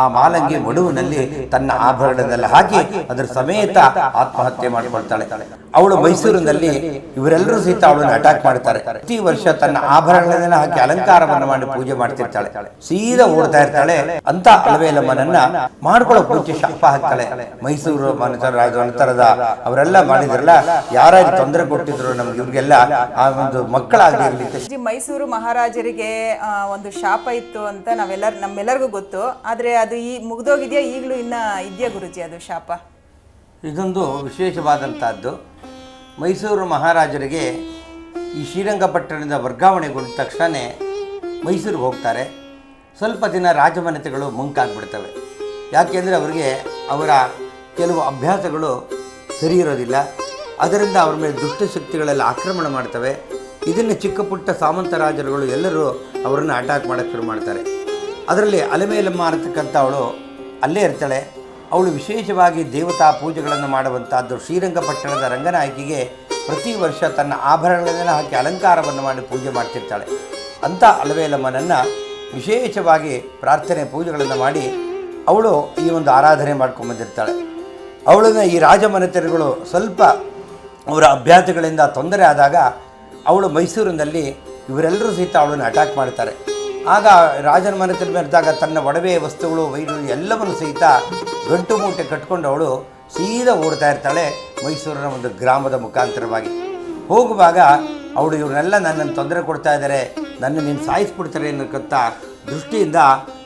ಆ ಮಾಲಂಗಿ ಮಡುವಿನಲ್ಲಿ ತನ್ನ ಆಭರಣದಲ್ಲಿ ಹಾಕಿ ಅದರ ಸಮೇತ ಆತ್ಮಹತ್ಯೆ ಮಾಡಿಕೊಳ್ತಾಳೆ. ಅವಳು ಮೈಸೂರಿನಲ್ಲಿ ಇವರೆಲ್ಲರೂ ಸಹಿತ ಅವಳನ್ನು ಅಟ್ಯಾಕ್ ಮಾಡ್ತಾರೆ. ಪ್ರತಿ ವರ್ಷ ತನ್ನ ಆಭರಣಗಳನ್ನ ಹಾಕಿ ಅಲಂಕಾರವನ್ನು ಮಾಡಿ ಪೂಜೆ ಮಾಡ್ತಿರ್ತಾಳೆ. ಸೀದಾ ಓಡ್ತಾ ಇರ್ತಾಳೆ. ಅಂತ ಅಲವೇಲಮ್ಮನನ್ನ ಮಾಡ್ಕೊಳ್ಳೋ ಪೂಜೆ ಶಾಪ ಹಾಕ್ತಾಳೆ. ಮೈಸೂರು ನಂತರದ ಅವರೆಲ್ಲ ಮಾಡಿದ್ರಲ್ಲ, ಯಾರ್ಯಾರು ತೊಂದರೆ ಕೊಟ್ಟಿದ್ರು ನಮ್ಗೆ ಇವ್ರಿಗೆಲ್ಲ ಆ ಒಂದು ಮಕ್ಕಳಾಗಿರ್ಲಿ ಮೈಸೂರು ಮಹಾರಾಜರಿಗೆ ಒಂದು ಶಾಪ ಇತ್ತು ಅಂತ ನಾವೆಲ್ಲ ನಮ್ಮೆಲ್ಲರಿಗೂ ಗೊತ್ತು. ಆದ್ರೆ ಅದು ಈ ಮುಗ್ದೋಗಿದೆಯಾ? ಈಗಲೂ ಇನ್ನ ಇದೆಯಾ ಗುರುಜಿ ಅದು ಶಾಪ? ಇದೊಂದು ವಿಶೇಷವಾದಂಥದ್ದು. ಮೈಸೂರು ಮಹಾರಾಜರಿಗೆ ಈ ಶ್ರೀರಂಗಪಟ್ಟಣದಿಂದ ವರ್ಗಾವಣೆಗೊಂಡ ತಕ್ಷಣ ಮೈಸೂರಿಗೆ ಹೋಗ್ತಾರೆ. ಸ್ವಲ್ಪ ದಿನ ರಾಜಮನೆತೆಗಳು ಮುಂಕಾಗ್ಬಿಡ್ತವೆ. ಯಾಕೆಂದರೆ ಅವರಿಗೆ ಅವರ ಕೆಲವು ಅಭ್ಯಾಸಗಳು ಸರಿ ಇರೋದಿಲ್ಲ. ಅದರಿಂದ ಅವರ ಮೇಲೆ ದುಷ್ಟಶಕ್ತಿಗಳೆಲ್ಲ ಆಕ್ರಮಣ ಮಾಡ್ತವೆ. ಇದನ್ನು ಚಿಕ್ಕ ಪುಟ್ಟ ಸಾಮಂತ ರಾಜರುಗಳು ಎಲ್ಲರೂ ಅವರನ್ನು ಅಟ್ಯಾಕ್ ಮಾಡೋಕ್ಕೆ ಶುರು ಮಾಡ್ತಾರೆ. ಅದರಲ್ಲಿ ಅಲೆಮೇಲಮ್ಮ ಅನ್ನತಕ್ಕಂಥ ಅವಳು ಅಲ್ಲೇ ಇರ್ತಾಳೆ. ಅವಳು ವಿಶೇಷವಾಗಿ ದೇವತಾ ಪೂಜೆಗಳನ್ನು ಮಾಡುವಂಥದ್ದು ಶ್ರೀರಂಗಪಟ್ಟಣದ ರಂಗನಾಯಕಿಗೆ ಪ್ರತಿ ವರ್ಷ ತನ್ನ ಆಭರಣಗಳನ್ನೆಲ್ಲ ಹಾಕಿ ಅಲಂಕಾರವನ್ನು ಮಾಡಿ ಪೂಜೆ ಮಾಡ್ತಿರ್ತಾಳೆ. ಅಂಥ ಅಲವೇಲಮ್ಮನನ್ನು ವಿಶೇಷವಾಗಿ ಪ್ರಾರ್ಥನೆ ಪೂಜೆಗಳನ್ನು ಮಾಡಿ ಅವಳು ಈ ಒಂದು ಆರಾಧನೆ ಮಾಡ್ಕೊಂಬಂದಿರ್ತಾಳೆ ಅವಳನ್ನು ಈ ರಾಜಮನೆತನಗಳು ಸ್ವಲ್ಪ ಅವರ ಅಭ್ಯಾಸಗಳಿಂದ ತೊಂದರೆ ಆದಾಗ ಅವಳು ಮೈಸೂರಿನಲ್ಲಿ ಇವರೆಲ್ಲರೂ ಸಹಿತ ಅವಳನ್ನು ಅಟ್ಯಾಕ್ ಮಾಡ್ತಾರೆ. ಆಗ ರಾಜನ ಮನೆತನ ಮೆರೆದಾಗ ತನ್ನ ಒಡವೆ ವಸ್ತುಗಳು ವೈರು ಎಲ್ಲವನ್ನು ಸಹಿತ ಗಂಟು ಮೂಟೆ ಕಟ್ಕೊಂಡು ಅವಳು ಸೀದಾ ಓಡ್ತಾ ಇರ್ತಾಳೆ ಮೈಸೂರಿನ ಒಂದು ಗ್ರಾಮದ ಮುಖಾಂತರವಾಗಿ. ಹೋಗುವಾಗ ಅವಳು ಇವರನ್ನೆಲ್ಲ ನನ್ನನ್ನು ತೊಂದರೆ ಕೊಡ್ತಾ ಇದ್ದಾರೆ ನನ್ನ ನೀನು ಸಾಯಿಸ್ಬಿಡ್ತಾರೆ ಅನ್ನೋಕ್ಕಂಥ ದೃಷ್ಟಿಯಿಂದ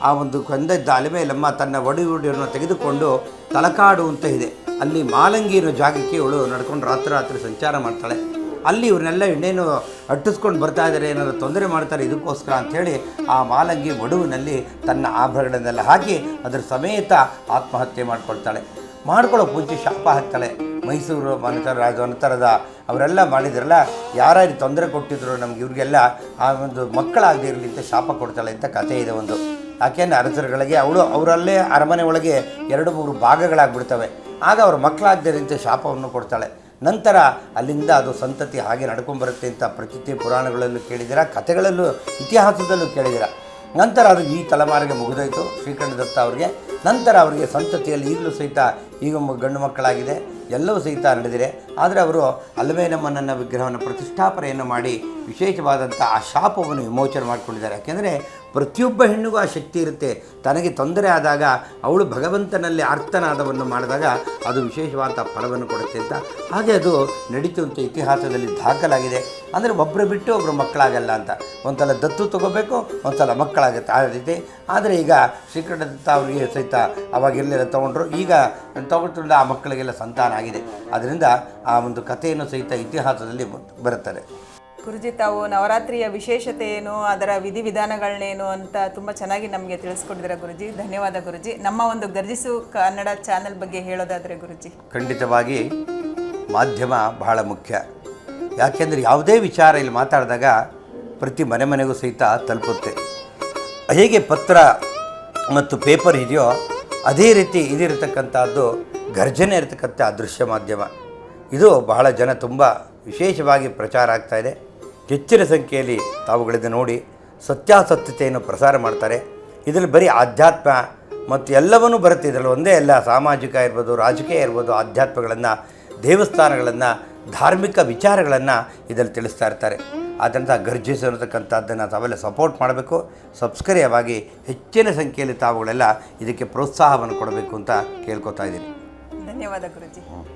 ಆ ಒಂದು ಕೊಂದದ್ದ ಅಲೆಮೇಲಮ್ಮ ತನ್ನ ಒಡಿ ಒಡಿಯನ್ನು ತೆಗೆದುಕೊಂಡು ತಲಕಾಡು ಅಂತ ಇದೆ. ಅಲ್ಲಿ ಮಾಲಂಗಿ ಅನ್ನೋ ಜಾಗಕ್ಕೆ ಇವಳು ನಡ್ಕೊಂಡು ರಾತ್ರಿ ರಾತ್ರಿ ಸಂಚಾರ ಮಾಡ್ತಾಳೆ. ಅಲ್ಲಿ ಇವ್ರನ್ನೆಲ್ಲ ಇನ್ನೇನು ಅಟ್ಟಿಸ್ಕೊಂಡು ಬರ್ತಾ ಇದ್ದಾರೆ ಏನಾದರೂ ತೊಂದರೆ ಮಾಡ್ತಾರೆ ಇದಕ್ಕೋಸ್ಕರ ಅಂಥೇಳಿ ಆ ಮಾಲಂಗಿ ಮಡುವಿನಲ್ಲಿ ತನ್ನ ಆಭರಣನೆಲ್ಲ ಹಾಕಿ ಅದರ ಸಮೇತ ಆತ್ಮಹತ್ಯೆ ಮಾಡ್ಕೊಳ್ತಾಳೆ. ಮಾಡ್ಕೊಳ್ಳೋ ಪೂಜೆ ಶಾಪ ಹಾಕ್ತಾಳೆ. ಮೈಸೂರು ರಾಜ ನಂತರದ ಅವರೆಲ್ಲ ಮಾಡಿದ್ರಲ್ಲ ಯಾರ್ಯಾರು ತೊಂದರೆ ಕೊಟ್ಟಿದ್ರು ನಮ್ಗೆ ಇವ್ರಿಗೆಲ್ಲ ಆ ಒಂದು ಮಕ್ಕಳಾಗದೇ ಇರಲಿ ಅಂತ ಶಾಪ ಕೊಡ್ತಾಳೆ ಅಂತ ಕಥೆ ಇದೆ ಒಂದು. ಯಾಕೆಂದರೆ ಅರಸರುಗಳಿಗೆ ಅವಳು ಅವರಲ್ಲೇ ಅರಮನೆ ಒಳಗೆ ಎರಡು ಮೂರು ಭಾಗಗಳಾಗ್ಬಿಡ್ತವೆ. ಆಗ ಅವ್ರ ಮಕ್ಕಳಾಗದೇ ಅಂತ ಶಾಪವನ್ನು ಕೊಡ್ತಾಳೆ. ನಂತರ ಅಲ್ಲಿಂದ ಅದು ಸಂತತಿ ಹಾಗೆ ನಡ್ಕೊಂಬರುತ್ತೆ ಅಂತ ಪ್ರತೀತಿ ಪುರಾಣಗಳಲ್ಲೂ ಕೇಳಿದಿರ ಕಥೆಗಳಲ್ಲೂ, ಇತಿಹಾಸದಲ್ಲೂ ಕೇಳಿದಿರ ನಂತರ ಅದು ಈ ತಲೆಮಾರಿಗೆ ಮುಗಿದೋಯಿತು ಶ್ರೀಕಂಠದತ್ತ ಅವರಿಗೆ. ನಂತರ ಅವರಿಗೆ ಸಂತತಿಯಲ್ಲಿ ಈಗಲೂ ಸಹಿತ ಈಗ ಗಂಡು ಮಕ್ಕಳಾಗಿದೆ, ಎಲ್ಲವೂ ಸಹಿತ ನಡೆದಿದೆ. ಆದರೆ ಅವರು ಅಲ್ಲಮೇನಮ್ಮನನ್ನ ವಿಗ್ರಹವನ್ನು ಪ್ರತಿಷ್ಠಾಪನೆಯನ್ನು ಮಾಡಿ ವಿಶೇಷವಾದಂಥ ಆ ಶಾಪವನ್ನು ವಿಮೋಚನೆ ಮಾಡಿಕೊಂಡಿದ್ದಾರೆ. ಯಾಕೆಂದರೆ ಪ್ರತಿಯೊಬ್ಬ ಹೆಣ್ಣಿಗೂ ಆ ಶಕ್ತಿ ಇರುತ್ತೆ. ತನಗೆ ತೊಂದರೆ ಆದಾಗ ಅವಳು ಭಗವಂತನಲ್ಲಿ ಅರ್ಥನಾದವನ್ನು ಮಾಡಿದಾಗ ಅದು ವಿಶೇಷವಾದಂಥ ಫಲವನ್ನು ಕೊಡುತ್ತೆ ಅಂತ. ಹಾಗೆ ಅದು ನಡೀತು ಇತಿಹಾಸದಲ್ಲಿ ದಾಖಲಾಗಿದೆ. ಅಂದರೆ ಒಬ್ಬರು ಬಿಟ್ಟು ಒಬ್ಬರು ಮಕ್ಕಳಾಗಲ್ಲ ಅಂತ. ಒಂದ್ಸಲ ದತ್ತು ತಗೋಬೇಕು, ಒಂದ್ಸಲ ಮಕ್ಕಳಾಗುತ್ತೆ ಆ ರೀತಿ ಆದರೆ ಈಗ ಶ್ರೀಕಂಠದತ್ತ ಅವರಿಗೆ ಸಹಿತ ಅವಾಗ ಎಲ್ಲೆಲ್ಲ ತೊಗೊಂಡ್ರು. ಈಗ ತಗೊಳ್ತಿಲ್ಲ ಆ ಮಕ್ಕಳಿಗೆಲ್ಲ ಸಂತಾನ ಆಗಿದೆ. ಅದರಿಂದ ಆ ಒಂದು ಕಥೆಯನ್ನು ಸಹಿತ ಇತಿಹಾಸದಲ್ಲಿ ಬರುತ್ತದೆ. ಗುರುಜಿ ತಾವು ನವರಾತ್ರಿಯ ವಿಶೇಷತೆ ಏನು ಅದರ ವಿಧಿವಿಧಾನಗಳನ್ನೇನು ಅಂತ ತುಂಬ ಚೆನ್ನಾಗಿ ನಮಗೆ ತಿಳಿಸ್ಕೊಟ್ಟಿದ್ದೀರಾ ಗುರುಜಿ. ಧನ್ಯವಾದ ಗುರುಜಿ. ನಮ್ಮ ಒಂದು ಗರ್ಜಿಸು ಕನ್ನಡ ಚಾನೆಲ್ ಬಗ್ಗೆ ಹೇಳೋದಾದರೆ ಗುರುಜಿ. ಖಂಡಿತವಾಗಿ ಮಾಧ್ಯಮ ಬಹಳ ಮುಖ್ಯ. ಯಾಕೆಂದರೆ ಯಾವುದೇ ವಿಚಾರ ಇಲ್ಲಿ ಮಾತಾಡಿದಾಗ ಪ್ರತಿ ಮನೆ ಮನೆಗೂ ಸಹಿತ ತಲುಪುತ್ತೆ. ಹೇಗೆ ಪತ್ರ ಮತ್ತು ಪೇಪರ್ ಇದೆಯೋ ಅದೇ ರೀತಿ ಇದಿರತಕ್ಕಂಥದ್ದು ಗರ್ಜನೆ ಇರತಕ್ಕಂಥ ದೃಶ್ಯ ಮಾಧ್ಯಮ. ಇದು ಬಹಳ ಜನ ತುಂಬ ವಿಶೇಷವಾಗಿ ಪ್ರಚಾರ ಆಗ್ತಾ ಇದೆ. ಹೆಚ್ಚಿನ ಸಂಖ್ಯೆಯಲ್ಲಿ ತಾವುಗಳಿಂದ ನೋಡಿ ಸತ್ಯಾಸತ್ಯತೆಯನ್ನು ಪ್ರಸಾರ ಮಾಡ್ತಾರೆ. ಇದರಲ್ಲಿ ಬರೀ ಆಧ್ಯಾತ್ಮ ಮತ್ತು ಎಲ್ಲವನ್ನೂ ಬರುತ್ತೆ. ಇದರಲ್ಲಿ ಒಂದೇ ಅಲ್ಲ ಸಾಮಾಜಿಕ ಇರ್ಬೋದು, ರಾಜಕೀಯ ಇರ್ಬೋದು, ಆಧ್ಯಾತ್ಮಗಳನ್ನು, ದೇವಸ್ಥಾನಗಳನ್ನು, ಧಾರ್ಮಿಕ ವಿಚಾರಗಳನ್ನು ಇದರಲ್ಲಿ ತಿಳಿಸ್ತಾ ಇರ್ತಾರೆ. ಆದ್ದರಿಂದ ಗರ್ಜಿಸಿರತಕ್ಕಂಥದ್ದನ್ನು ತಾವೆಲ್ಲ ಸಪೋರ್ಟ್ ಮಾಡಬೇಕು. ಸಬ್ಸ್ಕ್ರೈಬ್ ಹೆಚ್ಚಿನ ಸಂಖ್ಯೆಯಲ್ಲಿ ತಾವುಗಳೆಲ್ಲ ಇದಕ್ಕೆ ಪ್ರೋತ್ಸಾಹವನ್ನು ಕೊಡಬೇಕು ಅಂತ ಕೇಳ್ಕೊತಾ ಇದ್ದೀನಿ. ಧನ್ಯವಾದ ಗುರುಜಿ.